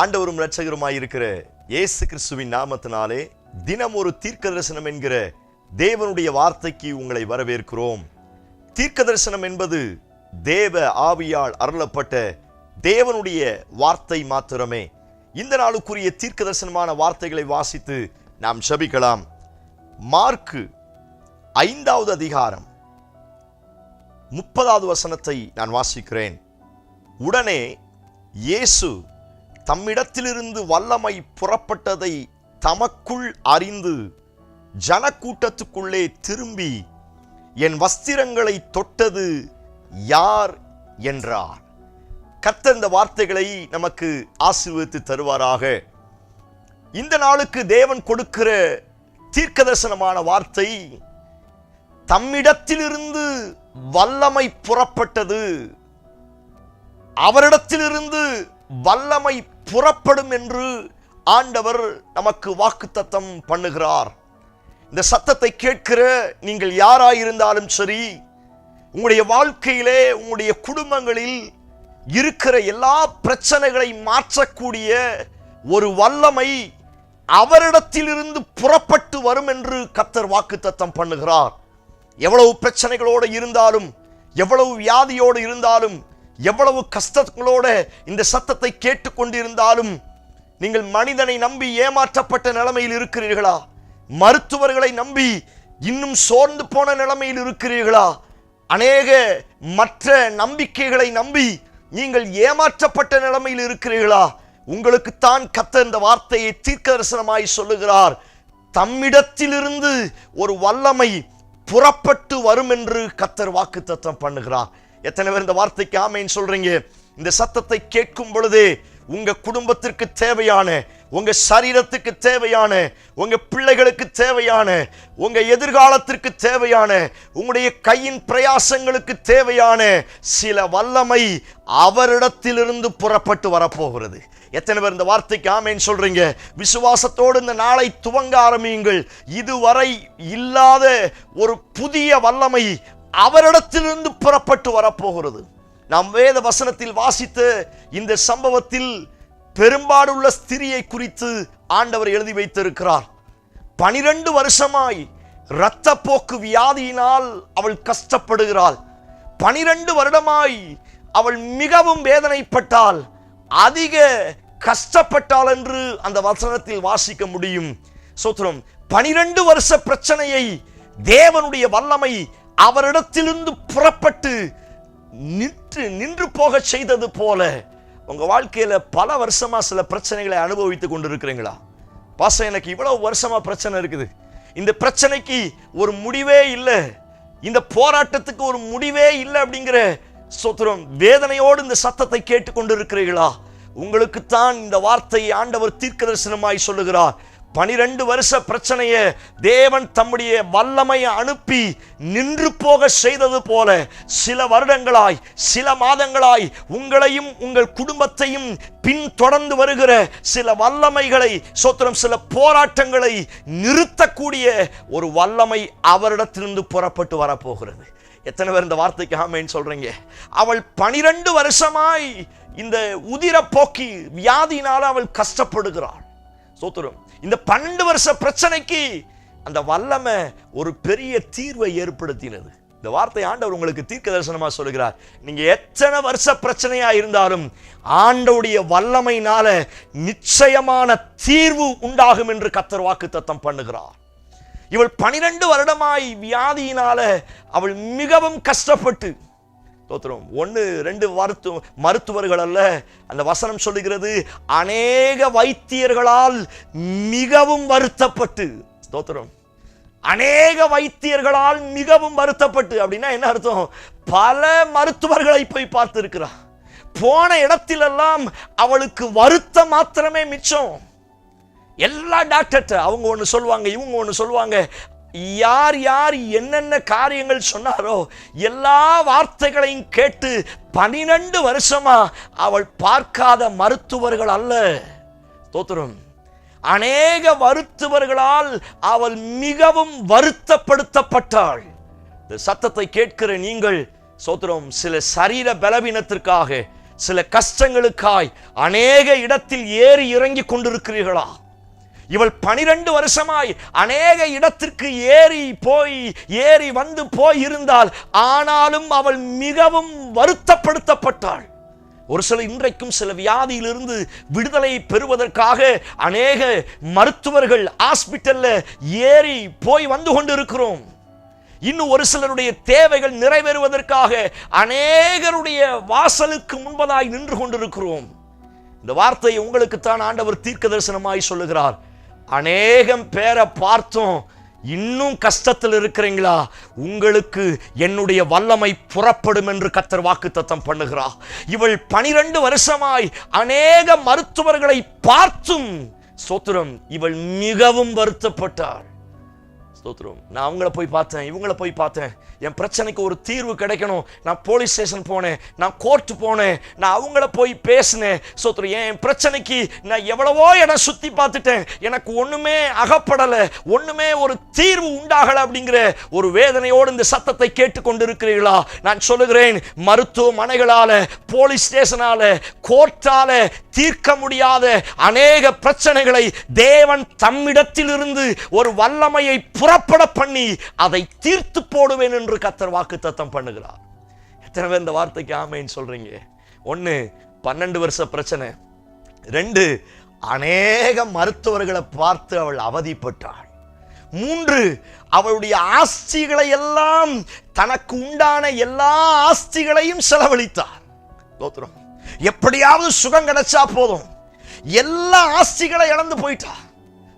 ஆண்டவரும் இரட்சகருமாயிருக்கிற இயேசு கிறிஸ்துவின் நாமத்தினாலே தினம் ஒரு தீர்க்க தரிசனம் என்கிற தேவனுடைய வார்த்தைக்கு உங்களை வரவேற்கிறோம். தீர்க்க தரிசனம் என்பது தேவ ஆவியால் அருளப்பட்ட தேவனுடைய வார்த்தை மாத்திரமே. இந்த நாளுக்குரிய தீர்க்க தரிசனமான வார்த்தைகளை வாசித்து நாம் சபிக்கலாம் மார்க்கு ஐந்தாவது அதிகாரம் முப்பதாவது வசனத்தை நான் வாசிக்கிறேன். உடனே இயேசு தம்மிடத்திலிருந்து வல்லமை புறப்பட்டதை தமக்குள் அறிந்து ஜனக்கூட்டத்துக்குள்ளே திரும்பி என் வஸ்திரங்களை தொட்டது யார் என்றார். கத்த இந்த வார்த்தைகளை நமக்கு ஆசீர்வதித்து தருவாராக. இந்த நாளுக்கு தேவன் கொடுக்கிற தீர்க்கதர்சனமான வார்த்தை தம்மிடத்திலிருந்து வல்லமை புறப்பட்டது அவரிடத்திலிருந்து வல்லமை புறப்படும் என்று ஆண்டவர் நமக்கு வாக்குத்தத்தம் பண்ணுகிறார். இந்த சத்தத்தை கேட்கிற நீங்கள் யாராயிருந்தாலும் சரி உங்களுடைய வாழ்க்கையிலே உங்களுடைய குடும்பங்களில் இருக்கிற எல்லா பிரச்சனைகளை மாற்றக்கூடிய ஒரு வல்லமை அவரிடத்திலிருந்து புறப்பட்டு வரும் என்று கத்தர் வாக்குத்தத்தம் பண்ணுகிறார். எவ்வளவு பிரச்சனைகளோடு இருந்தாலும் எவ்வளவு வியாதியோடு இருந்தாலும் எவ்வளவு கஷ்டங்களோட இந்த சத்தத்தை கேட்டுக்கொண்டிருந்தாலும் நீங்கள் மனிதனை நம்பி ஏமாற்றப்பட்ட நிலைமையில் இருக்கிறீர்களா? மருத்துவர்களை நம்பி இன்னும் சோர்ந்து போன நிலைமையில் இருக்கிறீர்களா? அநேக மற்ற நம்பிக்கைகளை நம்பி நீங்கள் ஏமாற்றப்பட்ட நிலைமையில் இருக்கிறீர்களா? உங்களுக்குத்தான் கத்த இந்த வார்த்தையை தீர்க்க தரிசனமாய் சொல்லுகிறார். தம்மிடத்திலிருந்து ஒரு வல்லமை புறப்பட்டு வரும் என்று கத்தர் வாக்குத்தத்தம் பண்ணுகிறார். எத்தனை பேர் இந்த வார்த்தைக்கு ஆமைன்னு சொல்றீங்க? இந்த சத்தத்தை கேட்கும் பொழுது உங்க குடும்பத்திற்கு தேவையான உங்க சரீரத்துக்கு தேவையான உங்க பிள்ளைகளுக்கு தேவையான உங்க எதிர்காலத்திற்கு தேவையான உங்களுடைய கையின் பிரயாசங்களுக்கு தேவையான சில வல்லமை அவரிடத்திலிருந்து புறப்பட்டு வரப்போகிறது. எத்தனை பேர் இந்த வார்த்தைக்கு ஆமேன்னு சொல்றீங்க? விசுவாசத்தோடு இந்த நாளை துவங்க ஆரம்பியுங்கள். இதுவரை இல்லாத ஒரு புதிய வல்லமை அவரிடத்திலிருந்து புறப்பட்டு வரப்போகிறது. நாம் வேத வசனத்தில் வாசித்த இந்த சம்பவத்தில் பெரும்பாடுள்ள ஸ்திரியை குறித்து ஆண்டவர் எழுதி வைத்திருக்கிறார். பனிரெண்டு வருஷமாய் இரத்தப்போக்கு வியாதியினால் அவள் கஷ்டப்படுகிறாள். பனிரெண்டு வருடமாய் அவள் மிகவும் வேதனைப்பட்டால் அதிக கஷ்டப்பட்டாள் என்று அந்த வசனத்தில் வாசிக்க முடியும். சோத்திரம் பனிரெண்டு வருஷ பிரச்சனையை தேவனுடைய வல்லமை அவரிடத்திலிருந்து புறப்பட்டு நின்று நின்று போக செய்தது போல உங்க வாழ்க்கையில பல வருஷமா சில பிரச்சனைகளை அனுபவித்துக் கொண்டிருக்கிறீங்களா? பாச எனக்கு இவ்வளவு வருஷமா பிரச்சனை இருக்குது. இந்த பிரச்சனைக்கு ஒரு முடிவே இல்லை. இந்த போராட்டத்துக்கு ஒரு முடிவே இல்லை அப்படிங்கிற சோத்திரம் வேதனையோடு இந்த சத்தத்தை கேட்டுக்கொண்டிருக்கிறீர்களா உங்களுக்குத்தான் இந்த வார்த்தையை ஆண்டவர் தீர்க்க தரிசனமாய் சொல்லுகிறார். பனிரெண்டு வருஷ பிரச்சனைய தேவன் தம்முடைய வல்லமையை அனுப்பி நின்று போக செய்தது போல சில வருடங்களாய் சில மாதங்களாய் உங்களையும் உங்கள் குடும்பத்தையும் பின்தொடர்ந்து வருகிற சில வல்லமைகளை சோத்திரம் சில போராட்டங்களை நிறுத்தக்கூடிய ஒரு வல்லமை அவரிடத்திலிருந்து புறப்பட்டு வரப்போகிறது. எத்தனை பேர் இந்த வார்த்தைக்கு ஆமைன்னு சொல்றீங்க? அவள் பனிரெண்டு வருஷமாய் இந்த உதிர போக்கி வியாதியினால் அவள் கஷ்டப்படுகிறாள். சோத்துரும். இந்த பன்னெண்டு வருஷ பிரச்சனைக்கு அந்த வல்லமை ஒரு பெரிய தீர்வை ஏற்படுத்தினது. இந்த வார்த்தை ஆண்டவர் உங்களுக்கு தீர்க்க தரிசனமா சொல்லுகிறார். நீங்க எத்தனை வருஷ பிரச்சனையா இருந்தாலும் ஆண்டவுடைய வல்லமையினால நிச்சயமான தீர்வு உண்டாகும் என்று கத்தர் வாக்கு தத்தம் பண்ணுகிறார். இவள் பனிரெண்டு வருடமாய் வியாதியினால அவள் மிகவும் கஷ்டப்பட்டு ஸ்தோத்திரம். ஒன்று ரெண்டு வருத்து மருத்துவர்கள் அல்ல. அந்த வசனம் சொல்லுகிறது அநேக வைத்தியர்களால் மிகவும் வருத்தப்பட்டு ஸ்தோத்திரம். அநேக வைத்தியர்களால் மிகவும் வருத்தப்பட்டு அப்படின்னா என்ன அர்த்தம்? பல மருத்துவர்களை போய் பார்த்திருக்கிறார் போன இடத்திலெல்லாம் அவளுக்கு வருத்தம் மாத்திரமே மிச்சம். எல்லா டாக்டர்கிட்ட அவங்க ஒன்று சொல்லுவாங்க இவங்க ஒன்று சொல்லுவாங்க யார் யார் என்னென்ன காரியங்கள் சொன்னாரோ எல்லா வார்த்தைகளையும் கேட்டு பனிரெண்டு வருஷமா அவள் பார்க்காத மருத்துவர்கள் அல்ல. தோத்திரம் அநேக மருத்துவர்களால் அவள் மிகவும் வருத்தப்படுத்தப்பட்டாள். இந்த சத்தத்தை கேட்கிற நீங்கள் சோத்திரம் சில சரீர பலவீனத்திற்காக சில கஷ்டங்களுக்காய் அநேக இடத்தில் ஏறி இறங்கி கொண்டிருக்கிறீர்களா? இவள் பனிரெண்டு வருஷமாய் அநேக இடத்திற்கு ஏறி போய் ஏறி வந்து போய் இருந்தால் ஆனாலும் அவள் மிகவும் வருத்தப்படுத்தப்பட்டாள். ஒரு சில இன்றைக்கும் சில வியாதியிலிருந்து விடுதலை பெறுவதற்காக அநேக மருத்துவர்கள் ஹாஸ்பிட்டல்ல ஏறி போய் வந்து கொண்டிருக்கிறோம். இன்னும் ஒரு சிலருடைய தேவைகள் நிறைவேறுவதற்காக அநேகருடைய வாசலுக்கு முன்பதாய் நின்று கொண்டிருக்கிறோம். இந்த வார்த்தையை உங்களுக்குத்தான் ஆண்டவர் தீர்க்க தரிசனமாய் சொல்லுகிறார். அநேகம் பேரை பார்த்தோம். இன்னும் கஷ்டத்தில் இருக்கிறீங்களா? உங்களுக்கு என்னுடைய வல்லமை புறப்படும் என்று கத்தர் வாக்குத்தத்தம் பண்ணுகிறார். இவள் பனிரெண்டு வருஷமாய் அநேக மருத்துவர்களை பார்த்தும் சோத்திரம் இவள் மிகவும் வருத்தப்பட்டாள். ஸ்தோத்திரம். நான் அவங்கள போய் பார்த்தேன் இவங்கள போய் பார்த்தேன். என் பிரச்சனைக்கு ஒரு தீர்வு கிடைக்கணும். நான் போலீஸ் ஸ்டேஷன் போனேன் நான் கோர்ட்டு போனேன் நான் அவங்கள போய் பேசினேன். ஸ்தோத்திரம் என் பிரச்சனைக்கு நான் எவ்வளவோ இடம் சுற்றி பார்த்துட்டேன். எனக்கு ஒன்றுமே அகப்படலை ஒன்றுமே ஒரு தீர்வு உண்டாகலை அப்படிங்கிற ஒரு வேதனையோடு இந்த சத்தத்தை கேட்டுக்கொண்டிருக்கிறீர்களா? நான் சொல்லுகிறேன் மருத்துவமனைகளால போலீஸ் ஸ்டேஷனால கோர்ட்டால தீர்க்க முடியாத அநேக பிரச்சனைகளை தேவன் தம்மிடத்திலிருந்து ஒரு வல்லமையை புற புறப்பட பண்ணி அதை தீர்த்து போடுவேன் என்று கத்தர் வாக்கு தத்தம் பண்ணுகிறார். எத்தனை பேர் இந்த வார்த்தைக்கு ஆமைன்னு சொல்றீங்க? ஒன்று பன்னெண்டு வருஷ பிரச்சனை. ரெண்டு அநேக மருத்துவர்களை பார்த்து அவள் அவதிப்பட்டாள். மூன்று அவளுடைய ஆஸ்திகளை எல்லாம் தனக்கு உண்டான எல்லா ஆஸ்திகளையும் செலவழித்தார். தோத்திரம் எப்படியாவது சுகம் கிடைச்சா போதும். எல்லா ஆஸ்திகளை இழந்து போயிட்டா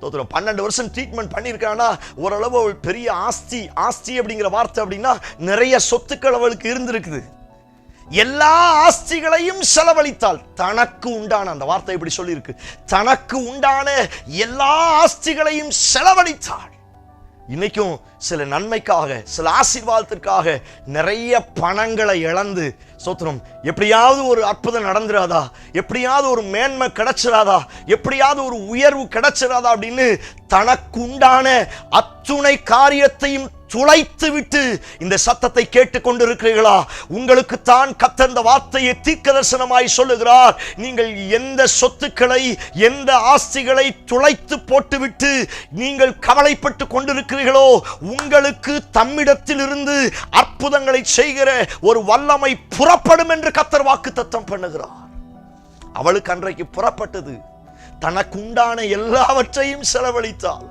தோத்திரம். பன்னெண்டு வருஷம் ட்ரீட்மெண்ட் பண்ணியிருக்கானா? ஓரளவு அவள் பெரிய ஆஸ்தி ஆஸ்தி அப்படிங்கிற வார்த்தை அப்படின்னா நிறைய சொத்துக்கள் அவளுக்கு இருந்திருக்குது. எல்லா ஆஸ்திகளையும் செலவழித்தாள். தனக்கு உண்டான அந்த வார்த்தை இப்படி சொல்லியிருக்கு. தனக்கு உண்டான எல்லா ஆஸ்திகளையும் செலவழித்தாள். இன்னைக்கும் சில நன்மைக்காக சில ஆசீர்வாதத்திற்காக நிறைய பணங்களை இழந்து சோத்திரம் எப்படியாவது ஒரு அற்புதம் நடந்துடாதா எப்படியாவது ஒரு மேன்மை கிடைச்சிடாதா எப்படியாவது ஒரு உயர்வு கிடைச்சிடாதா அப்படின்னு தனக்குண்டான அத்துணை காரியத்தையும் துளைத்து விட்டு இந்த சத்தத்தை கேட்டுக்கொண்டிருக்கிறீர்களா? உங்களுக்கு தான் கத்த இந்த வார்த்தையை தீர்க்க தரிசனமாய் சொல்லுகிறார். நீங்கள் எந்த சொத்துக்களை எந்த ஆஸ்திகளை துளைத்து போட்டுவிட்டு நீங்கள் கவலைப்பட்டு கொண்டிருக்கிறீர்களோ உங்களுக்கு தம்மிடத்தில் இருந்து அற்புதங்களை செய்கிற ஒரு வல்லமை புறப்படும் என்று கத்தர் வாக்கு தத்தம் பண்ணுகிறார். அவளுக்கு அன்றைக்கு புறப்பட்டது. தனக்கு உண்டான எல்லாவற்றையும் செலவழித்தாள்.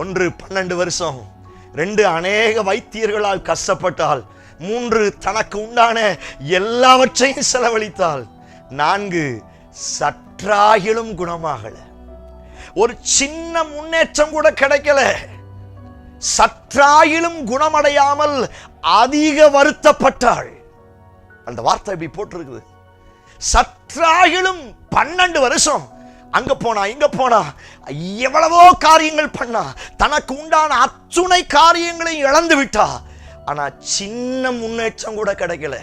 ஒன்று பன்னெண்டு வருஷம். ரெண்டு அநேக வைத்தியர்களால் கஷ்டப்பட்டால் மூன்று தனக்கு உண்டான எல்லாவற்றையும் செலவழித்தாள் நான்கு சற்றாகிலும் குணமாகல. ஒரு சின்ன முன்னேற்றம் கூட கிடைக்கல. சற்றாயிலும் குணமடையாமல் அதிக வருத்தப்பட்டாள். அந்த வார்த்தை இப்படி போட்டிருக்குது. சற்றாகிலும் பன்னெண்டு வருஷம் அங்க போனா இங்க போனா. எவ்வளவோ காரியங்கள் பண்ணா. தனக்கு உண்டான அத்துணை காரியங்களையும் இழந்து விட்டா. ஆனா சின்ன முன்னேற்றம் கூட கிடைக்கல.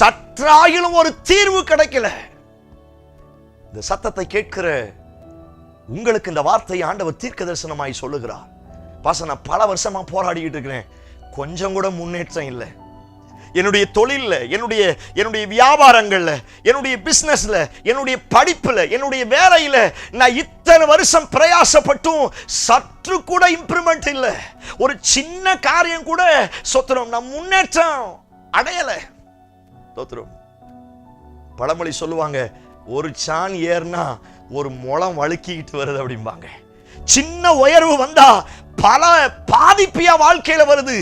சற்றாயிலும் ஒரு தீர்வு கிடைக்கல. இந்த சத்தத்தை கேட்கிற உங்களுக்கு இந்த வார்த்தையை ஆண்டவர் தீர்க்க தரிசனமாய் சொல்லுகிறார். பாச நான் பல வருஷமா போராடிக்கிட்டு இருக்கிறேன். கொஞ்சம் கூட முன்னேற்றம் இல்லை. என்னுடைய தொழில்ல என்னுடைய என்னுடைய வியாபாரங்கள்ல என்னுடைய பிசினஸ்ல என்னுடைய படிப்புல என்னுடைய வேலையில நான் இத்தனை வருஷம் பிரயாசப்பட்டும் சற்று கூட இம்ப்ரூவ்மெண்ட் இல்லை. ஒரு சின்ன காரியம் கூட சொத்துறோம் நான் முன்னேற்றம் அடையலை. தோத்துறோம் பழமொழி சொல்லுவாங்க ஒரு சான் ஏறுனா ஒரு முளம் வழுக்கிக்கிட்டு வருது அப்படிம்பாங்க. சின்ன உயர்வு வந்தா பல பாதிப்பியா வாழ்க்கையில் வருது.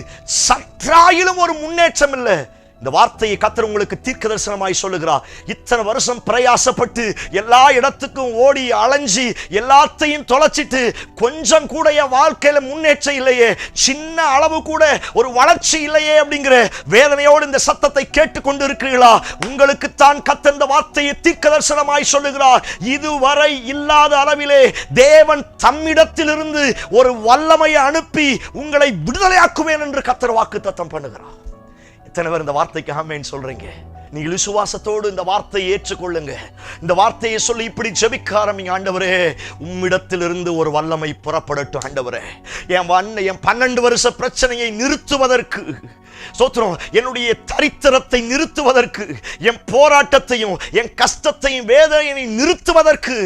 சற்றாயிலும் ஒரு முன்னேற்றம் இல்லை. இந்த வார்த்தையை கத்தர் உங்களுக்கு தீர்க்க தரிசனமாய் சொல்லுகிறார். இத்தனை வருஷம் பிரயாசப்பட்டு எல்லா இடத்துக்கும் ஓடி அலைஞ்சி எல்லாத்தையும் தொலைச்சிட்டு கொஞ்சம் கூட என் வாழ்க்கையில முன்னேற்றம் இல்லையே சின்ன அளவு கூட ஒரு வளர்ச்சி இல்லையே அப்படிங்கிற வேதனையோடு இந்த சத்தத்தை கேட்டுக்கொண்டு இருக்கிறீர்களா உங்களுக்கு தான் கத்த இந்த வார்த்தையை தீர்க்க தரிசனமாய் சொல்லுகிறார். இதுவரை இல்லாத அளவிலே தேவன் தம்மிடத்திலிருந்து ஒரு வல்லமையை அனுப்பி உங்களை விடுதலையாக்குவேன் என்று கத்தர் வாக்கு தத்தம் பண்ணுகிறார். எத்தனை பேர் இந்த வார்த்தைக்கு ஆமேன்னு சொல்றீங்க? நீங்கள் விசுவாசத்தோடு இந்த வார்த்தையை ஏற்றுக்கொள்ளுங்க இந்த வார்த்தையை சொல்லி இப்படி ஜெபிக்க ஆரம்பிங்க ஆண்டவரே. உம்மிடத்திலிருந்து ஒரு வல்லமை புறப்படட்டும் ஆண்டவரே. என் வண்ண என் பன்னெண்டு வருஷ பிரச்சனையை நிறுத்துவதற்கு சோத்திரம் என்னுடைய தரித்திரத்தை நிறுத்துவதற்கு என் போராட்டத்தையும் என் கஷ்டத்தையும் வேதனையை நிறுத்துவதற்கு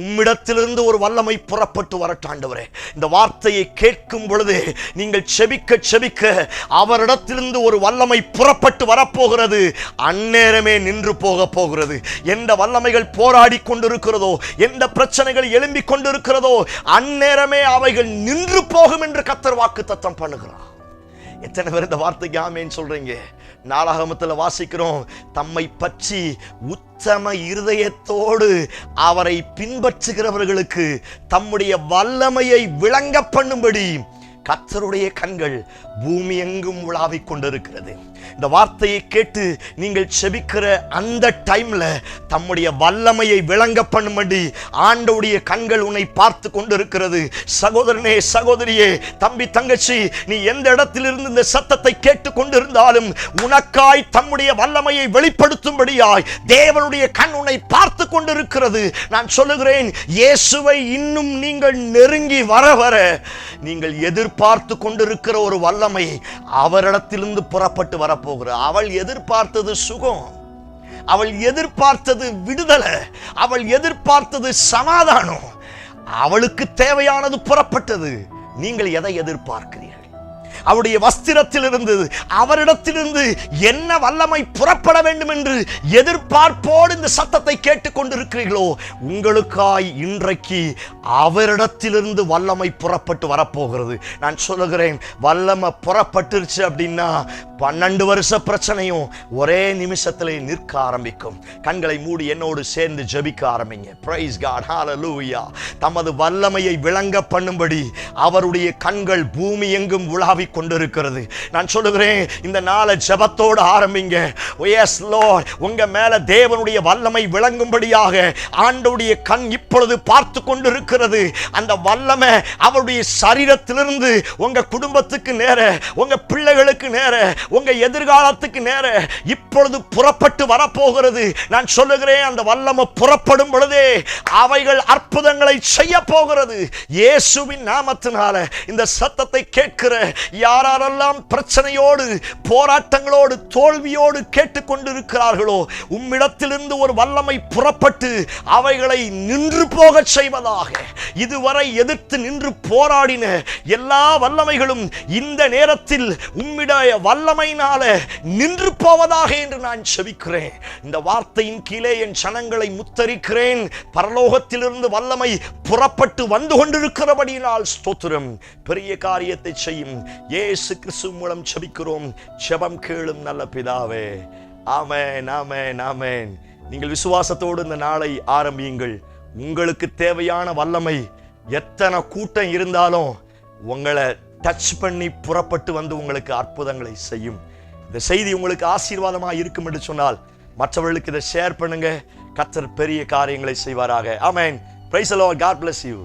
உம்மிடத்திலிருந்து ஒரு வல்லமை புறப்பட்டு வரட்டாண்டவரே இந்த வார்த்தையை கேட்கும் பொழுது நீங்கள் செபிக்க செபிக்க அவரிடத்திலிருந்து ஒரு வல்லமை புறப்பட்டு வரப்போகிறது. அந்நேரமே நின்று போக போகிறது. எந்த வல்லமைகள் போராடி கொண்டிருக்கிறதோ எந்த பிரச்சனைகள் எழும்பிக் கொண்டிருக்கிறதோ அந்நேரமே அவைகள் நின்று போகும் என்று கத்தர் வாக்கு தத்தம் பண்ணுகிறார். எத்தனை பேர் இந்த வார்த்தைக்கு ஆமேன்னு சொல்றீங்க? நாளாகமத்தில் வாசிக்கிறோம் தம்மை பற்றி உத்தம இருதயத்தோடு அவரை பின்பற்றுகிறவர்களுக்கு தம்முடைய வல்லமையை விளங்க பண்ணும்படி கத்தருடைய கண்கள் பூமி எங்கும் உலாவிக் கொண்டிருக்கிறது. இந்த வார்த்தையை கேட்டு நீங்கள் செபிக்கிற அந்த டைம்ல தம்முடைய வல்லமையை விளங்க பண்ணும்படி ஆண்டவுடைய கண்கள் உன்னை பார்த்து கொண்டிருக்கிறது. சகோதரனே சகோதரியே தம்பி தங்கச்சி நீ எந்த இடத்திலிருந்து இந்த சத்தத்தை கேட்டு கொண்டிருந்தாலும் உனக்காய் தம்முடைய வல்லமையை வெளிப்படுத்தும்படியாய் தேவனுடைய கண் உன்னை பார்த்து கொண்டிருக்கிறது. நான் சொல்லுகிறேன் இயேசுவை இன்னும் நீங்கள் நெருங்கி வர வர நீங்கள் எதிர்பார்த்து கொண்டிருக்கிற ஒரு வல்லமை அவரிடத்திலிருந்து புறப்பட்டு வர வரப்போகிற அவள் எதிர்பார்த்தது சுகம். அவள் எதிர்பார்த்தது விடுதலை. அவள் எதிர்பார்த்தது சமாதானம். அவளுக்கு தேவையானது புறப்பட்டது. நீங்கள் எதை எதிர்பார்க்கிறீர்கள்? அவருடைய வஸ்திரத்தில் இருந்து அவரிடத்திலிருந்து என்ன வல்லமை புறப்பட வேண்டும் என்று எதிர்பார்ப்போடு இந்த சத்தத்தை கேட்டுக்கொண்டிருக்கிறீர்களோ உங்களுக்காய் இன்றைக்கு அவரிடத்திலிருந்து வல்லமை புறப்பட்டு வரப்போகிறது. நான் சொல்லுகிறேன் வல்லமை புறப்பட்டுருச்சு அப்படின்னா பன்னெண்டு வருஷ பிரச்சனையும் ஒரே நிமிஷத்திலே நிற்க ஆரம்பிக்கும். கண்களை மூடி என்னோடு சேர்ந்து ஜெபிக்க ஆரம்பிங்க. பிரைஸ் காட் ஹalleluya தமது வல்லமையை விளங்க பண்ணும்படி அவருடைய கண்கள் பூமி எங்கும் உலாவிக் கொண்டிருக்கிறது. நான் சொல்லுகிறேன் இந்த நாளை ஜபத்தோடு ஆரம்பிங்க. Oh, எஸ் உங்க மேல தேவனுடைய வல்லமை விளங்கும்படியாக ஆண்டவுடைய கண் இப்பொழுது பார்த்து கொண்டிருக்கிறது. அந்த வல்லமை அவருடைய சரீரத்திலிருந்து உங்க குடும்பத்துக்கு நேர உங்க பிள்ளைகளுக்கு நேர உங்க எதிர்காலத்துக்கு நேர இப்பொழுது புறப்பட்டு வரப்போகிறது. நான் சொல்லுகிறேன் அந்த வல்லமை புறப்படும் பொழுதே அவைகள் அற்புதங்களை செய்ய போகிறது. இயேசுவின் நாமத்தினால இந்த சத்தத்தை கேட்கிற யாரெல்லாம் பிரச்சனையோடு போராட்டங்களோடு தோல்வியோடு கேட்டுக்கொண்டிருக்கிறார்களோ உம்மிடத்திலிருந்து ஒரு வல்லமை புறப்பட்டு அவைகளை நின்று போகச் செய்வதாக. இதுவரை எதிர்த்து நின்று போராடின எல்லா வல்லமைகளும் இந்த நேரத்தில் உம்மிடைய வல்லமையினால நின்று போவதாக என்று நான் செபிக்கிறேன். இந்த வார்த்தையின் கீழே என் சனங்களை முத்தரிக்கிறேன். பரலோகத்திலிருந்து வல்லமை புறப்பட்டு வந்து கொண்டிருக்கிறபடியினால் ஸ்தோத்திரம். பெரிய காரியத்தை செய்யும். இயேசு கிறிஸ்து மூலம் செபிக்கிறோம். செபம் கேளும் நல்ல பிதாவே. ஆமேன் ஆமேன் ஆமேன். நீங்கள் விசுவாசத்தோடு இந்த நாளை ஆரம்பியுங்கள். உங்களுக்கு தேவையான வல்லமை எத்தனை கூட்டம் இருந்தாலும் உங்களை டச் பண்ணி புறப்பட்டு வந்து உங்களுக்கு அற்புதங்களை செய்யும். இந்த செய்தி உங்களுக்கு ஆசீர்வாதமாக இருக்கும் என்று சொன்னால் மற்றவர்களுக்கு இதை ஷேர் பண்ணுங்க. கத்தர் பெரிய காரியங்களை செய்வாராக. ஆமேன். பிரைஸ் அலோ காட் பிளஸ் யூ